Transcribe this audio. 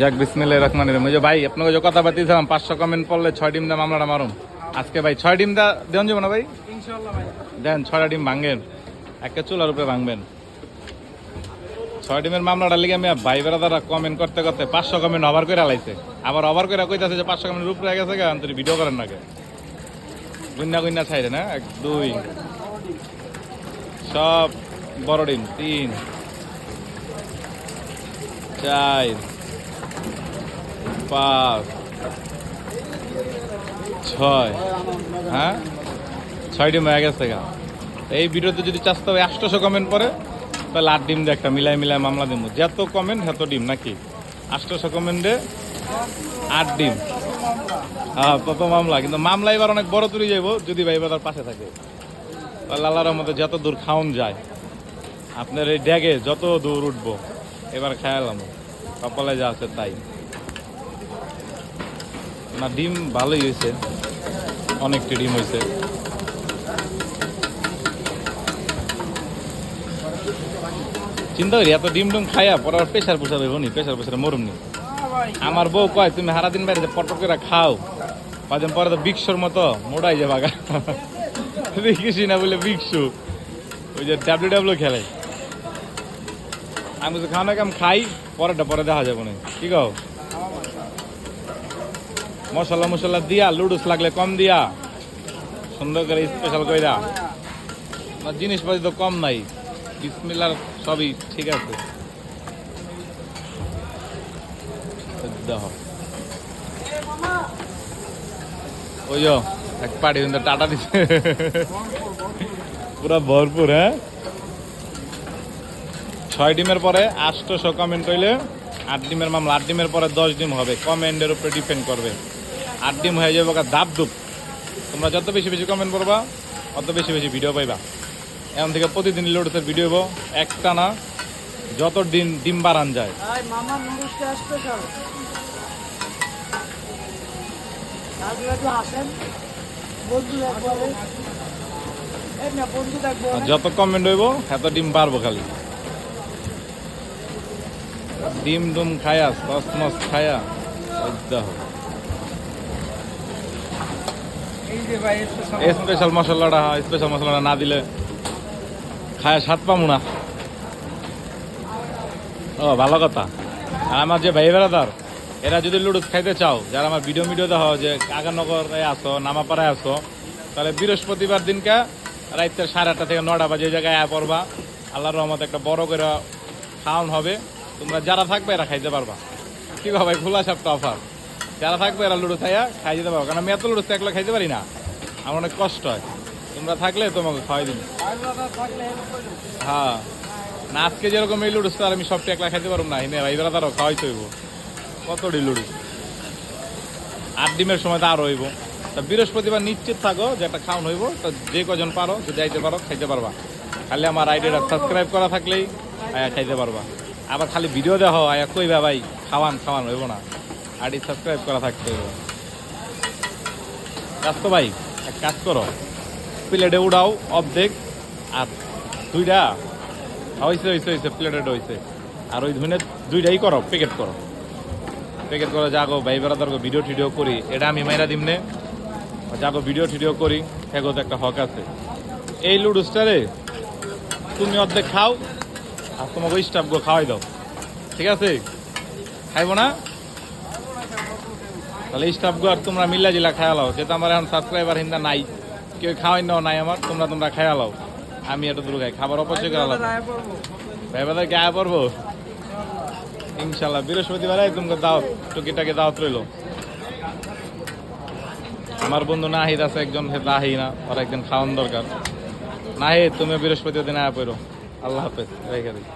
যাক বিসমিল্লাহির রহমানির রহিম। যে ভাই আপনাকে যে কথা বাতিয়েছিলাম পাঁচশো কমেন্ট পড়লে ছয় ডিম দা মামলাটা মারুন আজকে ভাই ছয় ডিম দা দেন যাব না ভাই? দেন ছয়টা ডিম ভাঙবেন একটা চুলার উপরে ভাঙবেন। ছয় ডিমের মামলাটা লিগে আমি ভাই বেড়াদারা কমেন্ট করতে করতে পাঁচশো কমেন্ট ওভার করে আলাইছে আবার ওভার করে কইতাছে যে পাঁচশো কমেন্ট উপরে গেছে গা তুই ভিডিও করেন নাকি গুন্না গুন্না ছাইরে না? এক দুই। সব বড় ডিম তিন। চার। পাঁচ, ছয় হ্যাঁ? ছয় ডিম হয়ে গেছে গা। এই ভিডিওতে যদি চাষতে হবে আটশোশো কমেন্ট পরে তাহলে আট ডিম দিয়ে একটা, মিলাই মিলাই মামলা দিব। যত কমেন্ট এত ডিম, নাকি? আটশোশো কমেন্টে আট ডিম। হ্যাঁ তত মামলা। কিন্তু মামলা এবার অনেক বড় তুলে যাইব, যদি ভাই তার পাশে থাকে। তাহলে আল্লাহর মতো যত দূর খাওন যায়, আপনার এই ড্যাগে যত দূর উঠবো, এবার খেয়ালাম কপালে যা আছে তাই। না, ডিম ভালোই হয়েছে। অনেকটি ডিম হয়েছে। চিন্তা করি, এত ডিম ডুম খাইয়া পরে আবার প্রেশার পুষার হইব নি প্রেশার পুষার মরুম নি। আমার বউ কয়, তুমি সারাদিন বাইরে পটক করে খাও কদিন পরে তো বিক্সর মতো মোড়াই যাবা গা। দেখিসি না বলে বিক্সু ওই যে ডাব্লিউ ডাব্লিউ খেলে। আমি তো খাওয়া কাম খাই, পরেরটা পরে দেখা যাব না কি কও? মশলা মশলা দিয়া লুডুস লাগলে কম দিয়া। সুন্দর করে স্পেশাল কইরা। আমার জিনিসপাতি তো কম নাই। বিসমিল্লার সবই ঠিক আছে। ওই এক পাটি কিন্তু টাটা দিছে। পুরা ভরপুর হ্যাঁ? ছয় ডিমের পরে আটশোশো কমেন্ট হইলে আট ডিমের মামলা, আট ডিমের পরে দশ ডিম হবে। কমেন্টের উপরে ডিপেন্ড করবে। আট ডিম হয়ে যাবে দাপ দুপ তোমরা যত বেশি বেশি কমেন্ট করবা অত বেশি বেশি ভিডিও পাইবা। এখন থেকে প্রতিদিন লোডসের ভিডিও হব একটা না যত দিন ডিম বাড়ান যায়। যত কমেন্ট হইব এত ডিম বাড়বো খালি। ডিম ডুম খায়া সস মস খায়া ওই দেখো এই যে ভাই স্পেশাল মশলাটা স্পেশাল মশলাটা না দিলে খায় স্বাদ পাবো না। ও, ভালো কথা। আর আমার যে ভাই বেড়াদার এরা যদি লুডুস খাইতে চাও, যারা আমার ভিডিও ভিডিও দেখো যে কাকানগরে আসো নামাপাড়ায় আসো তাহলে বৃহস্পতিবার দিনকে রাইতের সাড়ে আটটা থেকে নটা বাজে জায়গায় আয়া পড়বা। আল্লাহর রহমত একটা বড় করে খাওয়ান হবে। তোমরা যারা থাকবে, এরা খাইতে পারবা। কি ভাই খোলা সাপটা অফার। যারা থাকবে এরা লুডো খাইয়া খাই যেতে পারব। কারণ আমি এত লুডুস একলা খাইতে পারি না। আমার অনেক কষ্ট হয়। তোমরা থাকলে তোমাকে খাওয়াই দিন হ্যাঁ। না, আজকে যেরকম এই লুডুস আর আমি সবটা একলা খাইতে পারব না এনে ভাইবেরা তারও খাওয়াই তৈব কতটি লুডুস আট ডিমের সময় তো আরও হইব। তা বৃহস্পতিবার নিশ্চিত থাকো যে একটা খাওয়ান হইব। তা যে কজন পারো যে যাইতে পারো, খাইতে পারবা। খালি আমার আইডিয়াটা সাবস্ক্রাইব করা থাকলেই আয়া খাইতে পারবা। আবার খালি ভিডিও দেখো আয়া কইবা, ভাই, খাওয়ান খাওয়ান হইব না। আইডি সাবস্ক্রাইব করা থাকতে হইব কাজ তো ভাই, এক কাজ করো। প্লেটে উড়াও অর্ধেক আর দুইটা। হয়েছে হয়েছে হয়েছে প্লেটেড হয়েছে আর ওই ধুনে দুইটাই করো প্যাকেট করো। প্যাকেট করে, যাগো, ভাই বেড়াদার ভিডিও টিডিও করি। এটা আমি মাইরা দিমনে যাগো ভিডিও টিডিও করি। এগো তো একটা হক আছে। এই লুডুসটারে তুমি অর্ধেক খাও, আর তোমাকে স্টাফগুলো খাওয়াই দাও। ঠিক আছে? খাইবো না? তাহলে স্টাফগুলো আর তোমরা মিল্লা জিলা খায়ালাও যেহেতু আমার এখন সাবস্ক্রাইবার হিন্দা নাই, কেউ খাওয়াই নাও নাই আমার, তোমরা তোমরা খায়ালাও আমি এটা দূর খাই খাবার অপচয় করা লাগবে ভাই বাজার গায়ে পড়ব? ইনশাল্লাহ, বৃহস্পতিবার তোমাকে দাও টুকিটাকে দাওয়াত রইল। আমার বন্ধু নাহিদ আছে, একজন নাহি না, ওর একজন খাওয়ান দরকার। নাহিদ তুমি বৃহস্পতিবার দিন আয়া পড়ো। আল্লাহ হাফেজ, রেখে দিই।